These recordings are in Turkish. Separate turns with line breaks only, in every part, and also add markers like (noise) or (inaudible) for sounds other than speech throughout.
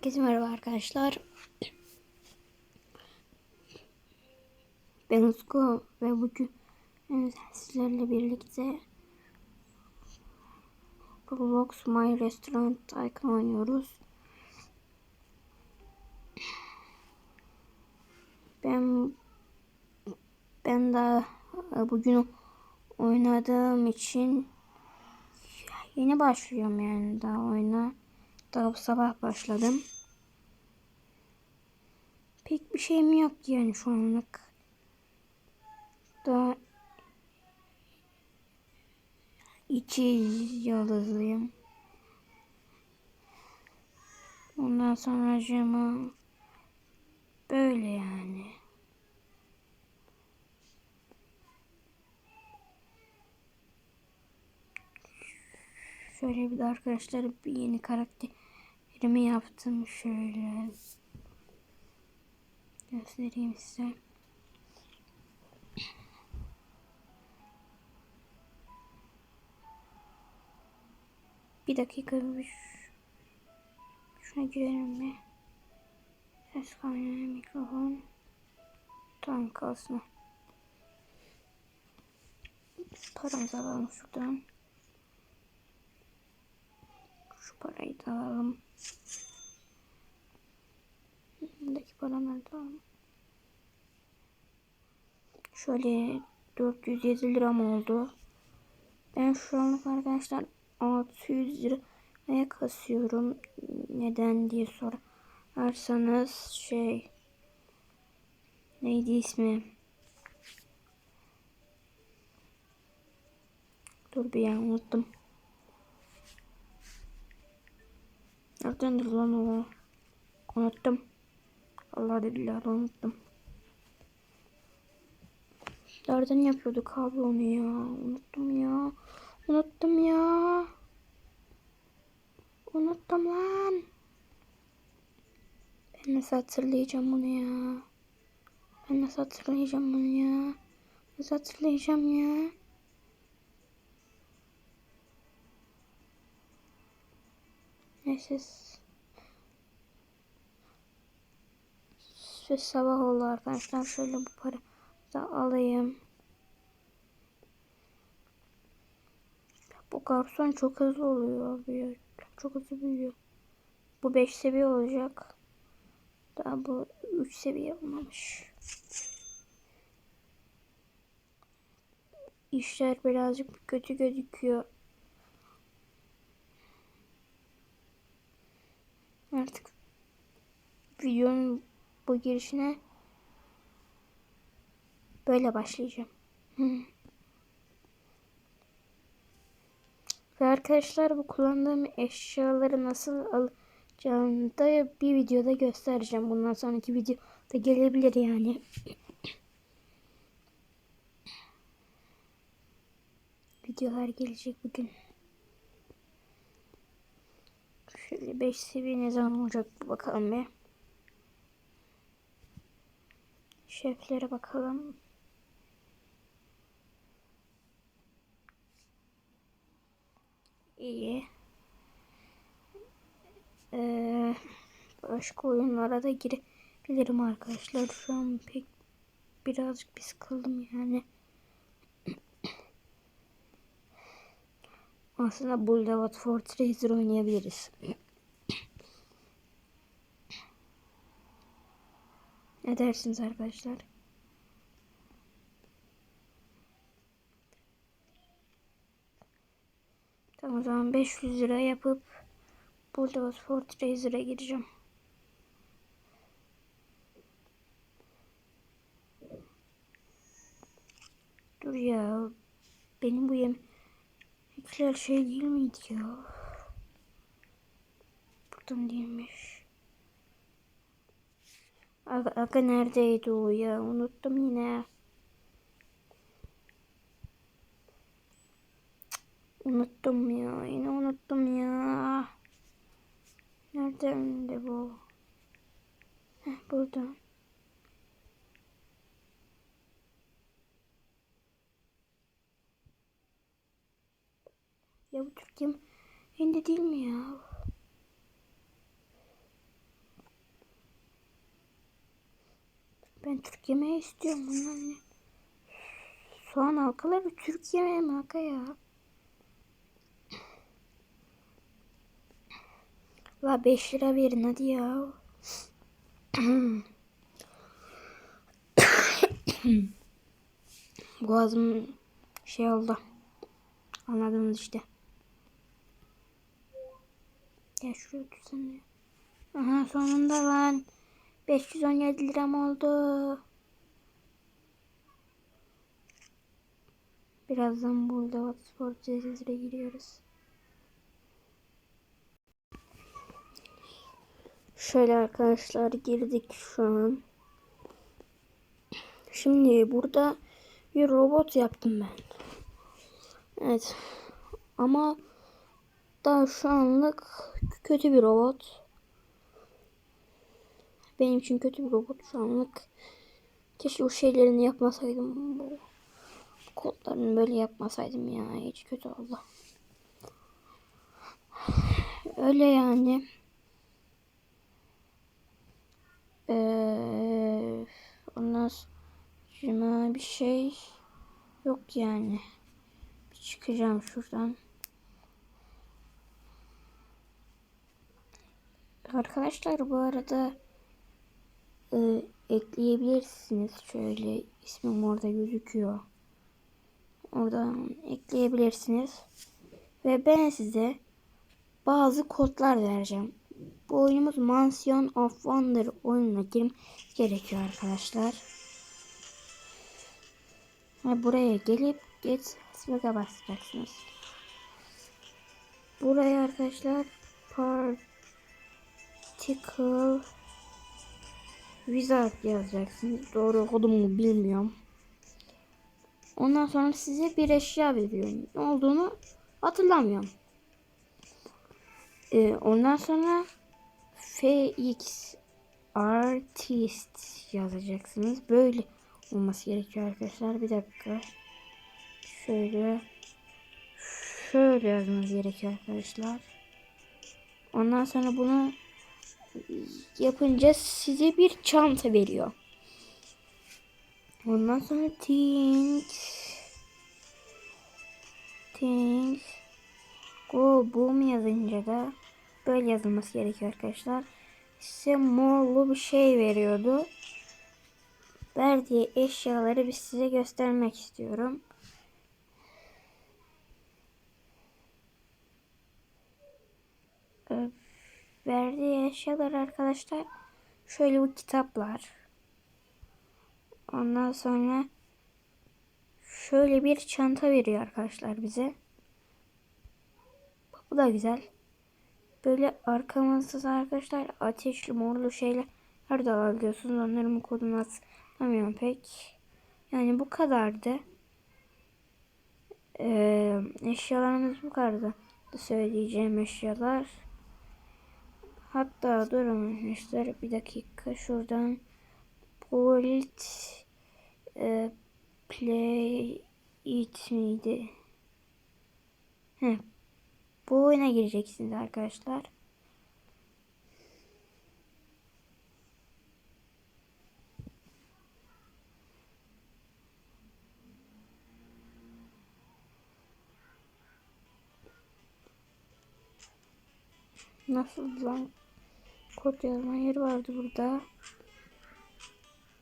Herkese merhaba arkadaşlar. Ben Utku ve bugün sizlerle birlikte Roblox My Restaurant Tycoon oynuyoruz. Ben ben daha bugün oynadığım için yeni başlıyorum yani daha oyuna. Daha bu sabah başladım. Pek bir şeyim yok yani şu anlık. Daha içi yalızlıyım. Ondan sonra cama böyle yani. Şöyle bir de arkadaşlar bir yeni karakterimi yaptım. Şöyle göstereyim size. Bir dakika bir şuna girelim mi? Ses kaynağı mikrofon. Tamam kalsın. Paramızı alalım şuradan. Şu parayı da alalım. Buradaki paraları da alalım. Şöyle 407 liram oldu. Ben şu anlık arkadaşlar 600 liraya kasıyorum. Neden diye sorarsanız şey neydi ismi? Dur bir ya unuttum. Neredendir lan o? Unuttum. Allah billahi unuttum. Nereden yapıyorduk abi onu ya? Unuttum ya. Unuttum ya. Unuttum lan. Ben nasıl hatırlayacağım bunu ya? Ben nasıl hatırlayacağım bunu ya? Nasıl hatırlayacağım ya? Neyse. Ve sabah oldu arkadaşlar. Şöyle bu para da alayım. Bu garson çok hızlı oluyor abi. Çok hızlı büyüyor. Bu 5 seviye olacak. Daha bu 3 seviye olmamış. İşler birazcık kötü gözüküyor. Artık videonun bu girişine böyle başlayacağım. (laughs) Ve arkadaşlar bu kullandığım eşyaları nasıl alacağımı da bir videoda göstereceğim. Bundan sonraki video da gelebilir yani. (laughs) Videolar gelecek bugün. Şöyle 5 seviye ne zaman olacak bakalım bir. Şeflere bakalım. İyi. Ee, başka oyunlara da girebilirim arkadaşlar. Şu an pek birazcık bir sıkıldım yani. Aslında Boulevard Fortress oynayabiliriz. Ne dersiniz arkadaşlar? Tamam o zaman 500 lira yapıp Boulevard Fortress'e gireceğim. Dur ya. Benim bu yem Yükler şey değil miydi ya? Buradan değilmiş. Aga, aga neredeydi o ya? Unuttum yine. Unuttum ya. Yine unuttum ya. Nerede bu? Heh, burada. Ya bu Türkiye'm elinde değil mi ya? Türk yemeği istiyorum. Bunlar ne? Soğan halkaları Türk yemeği mi halka ya? La 5 lira verin hadi ya. (coughs) Boğazım şey oldu. Anladınız işte. Gel şuraya otursana. Aha sonunda lan. 517 liram oldu. Birazdan burada spor cezire giriyoruz. Şöyle arkadaşlar girdik şu an. Şimdi burada bir robot yaptım ben. Evet. Ama daha şu anlık kötü bir robot. Benim için kötü bir robot şu anlık. Keşke o şeylerini yapmasaydım. Bu kodlarını böyle yapmasaydım ya. Hiç kötü oldu. Öyle yani. Ee, ondan sonra bir şey yok yani. Bir çıkacağım şuradan. Arkadaşlar bu arada e, ekleyebilirsiniz. Şöyle ismim orada gözüküyor. Oradan ekleyebilirsiniz. Ve ben size bazı kodlar vereceğim. Bu oyunumuz Mansion of Wonder oyununa girmek gerekiyor arkadaşlar. Ve buraya gelip Get Swag'a basacaksınız. Buraya arkadaşlar Particle Wizard yazacaksınız. Doğru kodumu bilmiyorum. Ondan sonra size bir eşya veriyor. Ne olduğunu hatırlamıyorum. Ee, ondan sonra FX Artist yazacaksınız. Böyle olması gerekiyor arkadaşlar. Bir dakika. Şöyle şöyle yazmanız gerekiyor arkadaşlar. Ondan sonra bunu yapınca size bir çanta veriyor. Ondan sonra things things go boom yazınca da böyle yazılması gerekiyor arkadaşlar. Size morlu bir şey veriyordu. Verdiği eşyaları biz size göstermek istiyorum. Ee, verdiği eşyalar arkadaşlar şöyle bu kitaplar. Ondan sonra şöyle bir çanta veriyor arkadaşlar bize. Bu da güzel. Böyle arkamızda arkadaşlar ateşli morlu şeyler de alıyorsunuz. Onların kodunu hatırlamıyorum pek. Yani bu kadardı. Ee, eşyalarımız bu kadardı. Söyleyeceğim eşyalar. Hatta durun arkadaşlar bir dakika şuradan Bolt e, Play It miydi? Heh, bu oyuna gireceksiniz arkadaşlar. Nasıl lan? Kod yazma yeri vardı burada.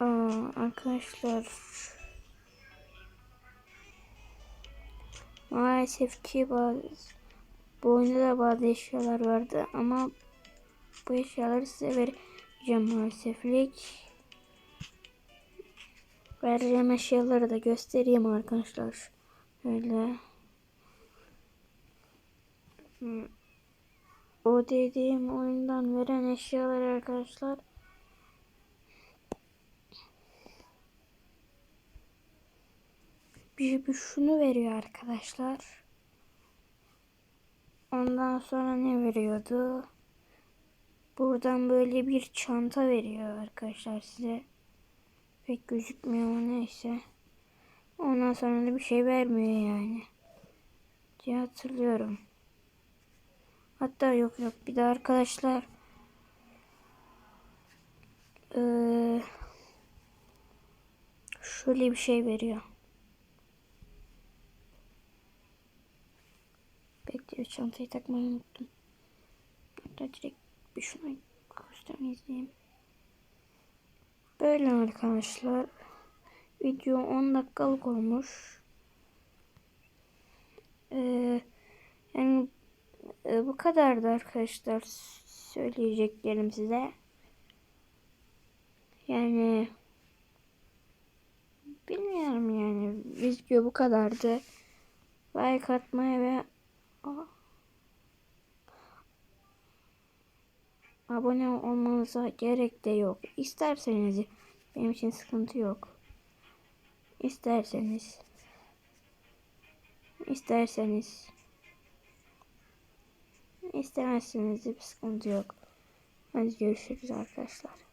Aa, arkadaşlar maalesef ki bazı bu oyunda da bazı eşyalar vardı ama bu eşyaları size vereceğim maaleseflik. Vereceğim eşyaları da göstereyim arkadaşlar. Öyle. O dediğim oyundan veren eşyalar arkadaşlar. Bir, bir şunu veriyor arkadaşlar. Ondan sonra ne veriyordu? Buradan böyle bir çanta veriyor arkadaşlar size. Pek gözükmüyor ama neyse. Ondan sonra da bir şey vermiyor yani. diye hatırlıyorum. Hatta yok yok bir de arkadaşlar. Ee, şöyle bir şey veriyor. Bekle çantayı takmayı unuttum. Hatta direkt bir şuna göstermeyi. Böyle arkadaşlar. Video 10 dakikalık olmuş. Ee, yani e, bu kadardı arkadaşlar söyleyeceklerim size. Yani bilmiyorum yani video bu kadardı. Like atmayı ve abone olmanıza gerek de yok. İsterseniz benim için sıkıntı yok. İsterseniz isterseniz istemezseniz de bir sıkıntı yok. Hadi görüşürüz arkadaşlar.